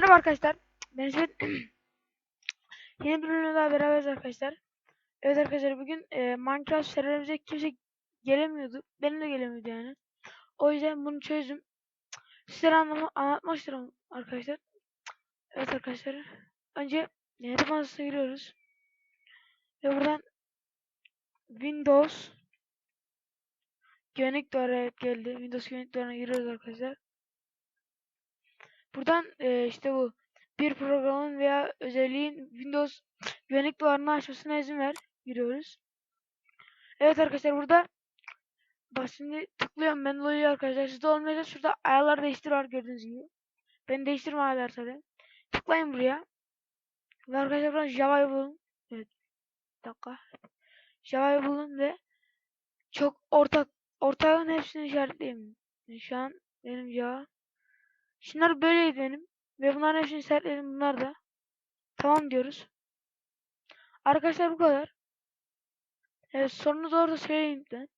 arkadaşlar. Ben İsmet. Yeni bir bölümle daha beraberiz arkadaşlar. Evet arkadaşlar bugün e, Minecraft serverimize kimse gelemiyordu. Benim de gelemiyordu yani. O yüzden bunu çözdüm. Sizlere anlama, anlatmak istiyorum arkadaşlar. Evet arkadaşlar. Önce harita mağazasına giriyoruz. Ve buradan Windows güvenlik duvarı geldi. Windows güvenlik duvarına giriyoruz arkadaşlar. Buradan e, işte bu bir programın veya özelliğin Windows güvenlik duvarını açmasına izin ver. Giriyoruz. Evet arkadaşlar burada bak şimdi tıklıyorum ben oluyor arkadaşlar. Sizde olmayacak şurada ayarlar değiştir var gördüğünüz gibi. Ben değiştirme ayarlar tabi. Tıklayın buraya. Ve arkadaşlar buradan Java'yı bulun. Evet. Bir dakika. Java'yı bulun ve çok ortak ortağın hepsini işaretleyeyim. Şu an benim Java. Şunlar böyleydi benim. Ve bunların hepsini işaretledim. Bunlar da. Tamam diyoruz. Arkadaşlar bu kadar. Evet sorunuz orada söyleyin lütfen.